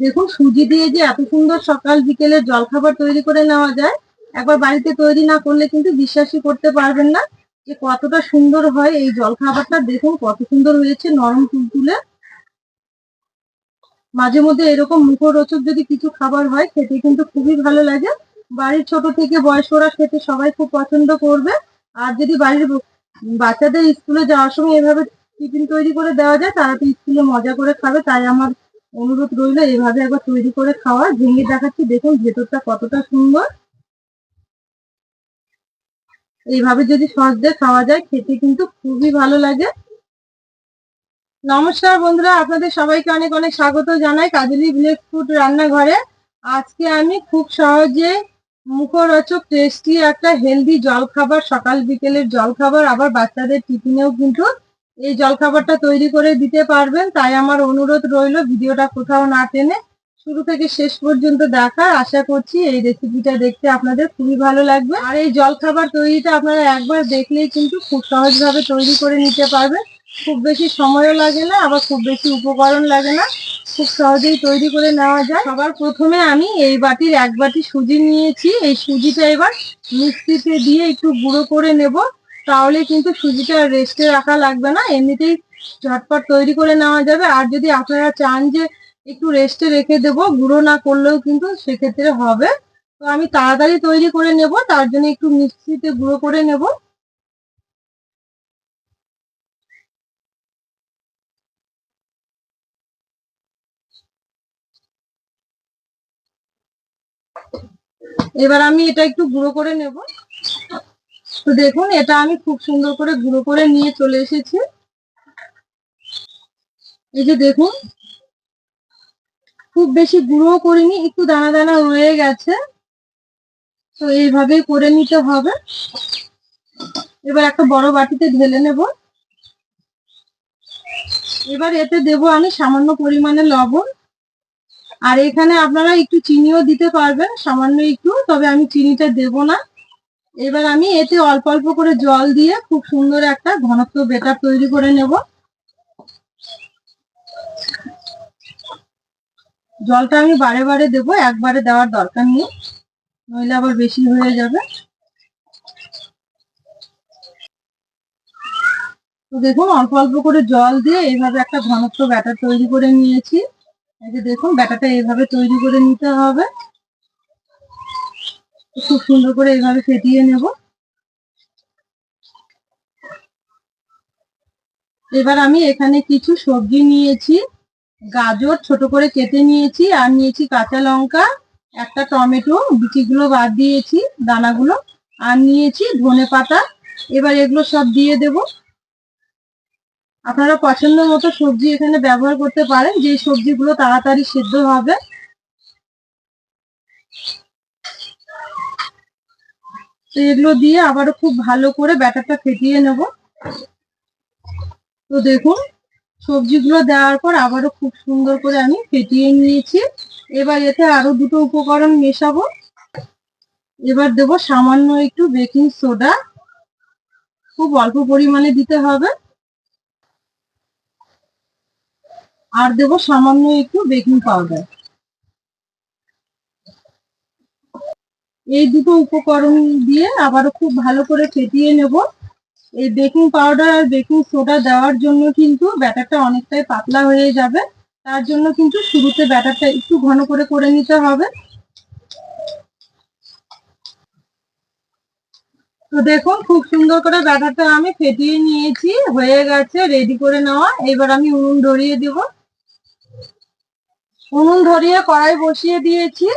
দেখুন, সুজি দিয়ে যে এত সুন্দর সকাল বিকেলের জলখাবার তৈরি করে নেওয়া যায়, একবার বাড়িতে তৈরি না করলে কিন্তু বিশ্বাসই করতে পারবেন না যে কতটা সুন্দর হয় এই জলখাবারটা। দেখুন, কত সুন্দর হয়েছে নরম তুলতুলে। মাঝে মধ্যে এরকম মুখরোচক যদি কিছু খাবার হয়, খেতে কিন্তু খুবই ভালো লাগে। বাড়ির ছোট থেকে বয়স্করা খেতে সবাই খুব পছন্দ করবে। আর যদি বাড়ির বাচ্চাদের স্কুলে যাওয়ার সময় এভাবে টিফিন তৈরি করে দেওয়া যায়, তারা তো স্কুলে মজা করে খাবে, তাই আমার অনুরোধ রইল, এভাবে একবার তৈরি করে খাওয়া। ভেঙে দেখাচ্ছি, দেখুন ভেতরটা কতটা সুন্দর। এইভাবে যদি সস দিয়ে খাওয়া যায়, খেতে কিন্তু খুবই ভালো লাগে। নমস্কার বন্ধুরা, আপনাদের সবাইকে অনেক অনেক স্বাগত জানাই কাজলি ভিলেজ ফুড রান্নাঘরে। আজকে আমি খুব সহজে মুখরোচক টেস্টি একটা হেলদি জলখাবার, সকাল বিকেলের জলখাবার, আবার বাচ্চাদের টিফিনেও কিন্তু এই জলখাবারটা তৈরি করে দিতে পারবেন, তাই আমার অনুরোধ রইল ভিডিওটা কোথাও না টেনে শুরু থেকে শেষ পর্যন্ত দেখার। আশা করছি এই রেসিপিটা দেখতে আপনাদের খুবই ভালো লাগবে। আর এই জলখাবার তৈরিটা আপনারা একবার দেখলেই কিন্তু খুব সহজভাবে তৈরি করে নিতে পারবেন। খুব বেশি সময়ও লাগে না, আবার খুব বেশি উপকরণ লাগে না। খুব সহজেই তৈরি করে নেওয়া যায়। সবার প্রথমে আমি এই বাটির এক বাটি সুজি নিয়েছি। এই সুজিটা এবার মিক্সিতে দিয়ে একটু গুঁড়ো করে নেব। তাহলে কিন্তু সুজিটা রেস্টে রাখা লাগবে না, এমনিতেই ঝটপট তৈরি করে নেওয়া যাবে। আর যদি আপনারা চান যে একটু রেস্টে রেখে দেব, গুঁড়ো না করলেও কিন্তু সেক্ষেত্রে হবে। তো আমি তাড়াতাড়ি তৈরি করে নেব, তার জন্য একটু মিক্সিতে গুঁড়ো করে নেব। এবার আমি এটা একটু গুঁড়ো করে নেব। তো দেখুন, এটা আমি খুব সুন্দর করে গুঁড়ো করে নিয়ে চলে এসেছি। এই যে দেখুন, খুব বেশি গুঁড়ো করিনি, একটু দানা দানা রয়ে গেছে। তো এইভাবেই করে নিতে হবে। এবার একটা বড় বাটিতে ঢেলে নেব। এবার এতে দেব আমি সামান্য পরিমাণে লবণ। আর এখানে আপনারা একটু চিনিও দিতে পারবেন, সামান্য একটু, তবে আমি চিনিটা দেব না। এবার আমি এতে অল্প অল্প করে জল দিয়ে খুব সুন্দর একটা ঘনত্ব বেটার তৈরি করে নেব। জলটা আমি বারে বারে দেবো, একবারে দেওয়ার দরকার নেই, নইলে আবার বেশি হয়ে যাবে। তো দেখুন, অল্প অল্প করে জল দিয়ে এইভাবে একটা ঘনত্ব ব্যাটার তৈরি করে নিয়েছি। এই যে দেখুন ব্যাটারটা এইভাবে তৈরি করে নিতে হবে। খুব সুন্দর করে এইভাবে ফেটিয়ে নেব। এবার আমি এখানে কিছু সবজি নিয়েছি, গাজর ছোট করে কেটে নিয়েছি, আর নিয়েছি কাঁচা লঙ্কা, একটা টমেটো, বিচিগুলো বাদ দিয়েছি, দানাগুলো, আর নিয়েছি ধনে পাতা। এবার এগুলো সব দিয়ে দেব। আপনারা পছন্দ মতো সবজি এখানে ব্যবহার করতে পারেন যে সবজিগুলো তাড়াতাড়ি সেদ্ধ হবে। তো এগুলো দিয়ে আবারও খুব ভালো করে ব্যাটারটা ফেটিয়ে নেব। তো দেখুন, সবজিগুলো দেওয়ার পর আবারও খুব সুন্দর করে আমি ফেটিয়ে নিয়েছি। এবার এতে আরও দুটো উপকরণ মেশাবো। এবার দেব সামান্য একটু বেকিং সোডা। খুব অল্প পরিমাণে দিতে হবে। আর দেব সামান্য একটু বেকিং পাউডার। এই দুটো উপকরণ দিয়ে আবারও খুব ভালো করে ফেটিয়ে নেব। এই বেকিং পাউডার আর বেকিং সোডা দেওয়ার জন্য কিন্তু ব্যাটারটা অনেকটাই পাতলা হয়ে যাবে। তার জন্য কিন্তু শুরুতে ব্যাটারটা একটু ঘন করে করে নিতে হবে। তো দেখুন, খুব সুন্দর করে ব্যাটারটা আমি ফেটিয়ে নিয়েছি, হয়ে গেছে রেডি করে নেওয়া। এবার আমি উনুন ধরিয়ে দেব। উনুন ধরিয়ে কড়াই বসিয়ে দিয়েছি।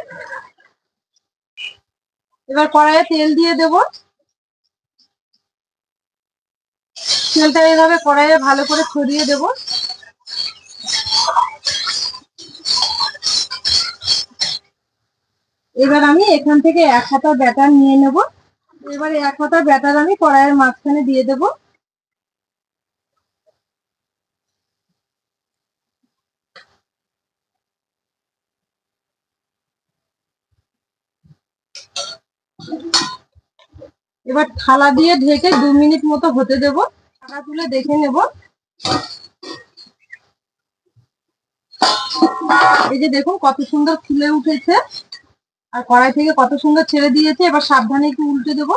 এবার কড়াইয়ে তেল দিয়ে দেব। তেলটা এইভাবে কড়াইয়ে ভালো করে ছড়িয়ে দেব। এবার আমি এখান থেকে এক হাতা ব্যাটার নিয়ে নেব। এবার এক হাতা ব্যাটার আমি কড়াইয়ের মাঝখানে দিয়ে দেব। এবার থালা দিয়ে ঢেকে দু মিনিট মতো হতে দেব। থালা তুলে দেখে নেব। এই যে দেখুন কত সুন্দর ফুলে উঠেছে। আর কড়াই থেকে কত সুন্দর ছেড়ে দিয়েছে। এবার সাবধানে একটু উল্টে দেবো।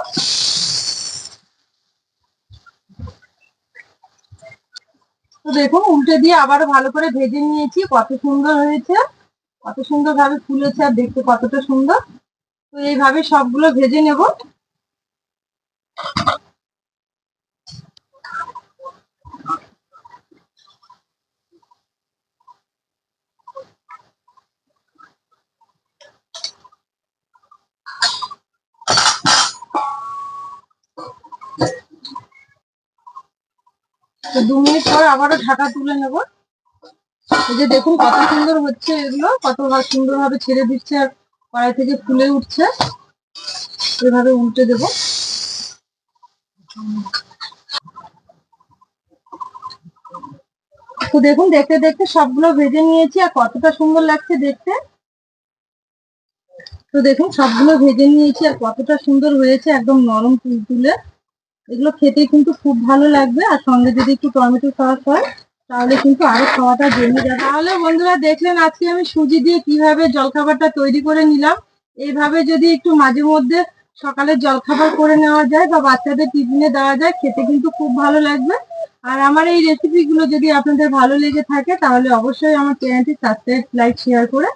তো দেখুন, উল্টে দিয়ে আবারও ভালো করে ভেজে নিয়েছি। কত সুন্দর হয়েছে। কত সুন্দর ভাবে ফুলেছে আর দেখতে কতটা সুন্দর। তো এইভাবে সবগুলো ভেজে নেব। দু মিনিট পর আবারও ঢাকা তুলে নেব। এই যে দেখুন কত সুন্দর হচ্ছে এগুলো, কত সুন্দর ভাবে ছেড়ে দিচ্ছে আর কড়াই থেকে ফুলে উঠছে। এভাবে উল্টে দেব। তো দেখুন, দেখতে দেখতে সবগুলো ভেজে নিয়েছি আর কতটা সুন্দর লাগছে দেখতে। তো দেখুন, সবগুলো ভেজে নিয়েছি আর কতটা সুন্দর হয়েছে একদম নরম তুলতুলে এগুলো খেতে কিন্তু খুব ভালো লাগবে আর সঙ্গে যদি একটু টমেটো সস হয়, তাহলে কিন্তু আরও খাওয়াটা জমে যাবে। তাহলে বন্ধুরা, দেখলেন আজকে আমি সুজি দিয়ে কীভাবে জলখাবারটা তৈরি করে নিলাম। এইভাবে যদি একটু মাঝে মধ্যে সকালে জলখাবার করে নেওয়া যায় বা বাচ্চাদের টিফিনে দেওয়া যায়, খেতে কিন্তু খুব ভালো লাগবে। আর আমার এই রেসিপিগুলো যদি আপনাদের ভালো লেগে থাকে, তাহলে অবশ্যই আমার চ্যানেলটি সাবস্ক্রাইব লাইক শেয়ার করে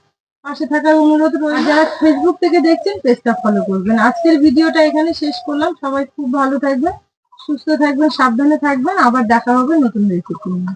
পাশে থাকার অনুরোধ রয়েছে যারা ফেসবুক থেকে দেখছেন পেজটা ফলো করবেন। আজকের ভিডিওটা এখানে শেষ করলাম। সবাই খুব ভালো থাকবেন, সুস্থ থাকবেন, সাবধানে থাকবেন। আবার দেখা হবে নতুন রেসিপি নিয়ে।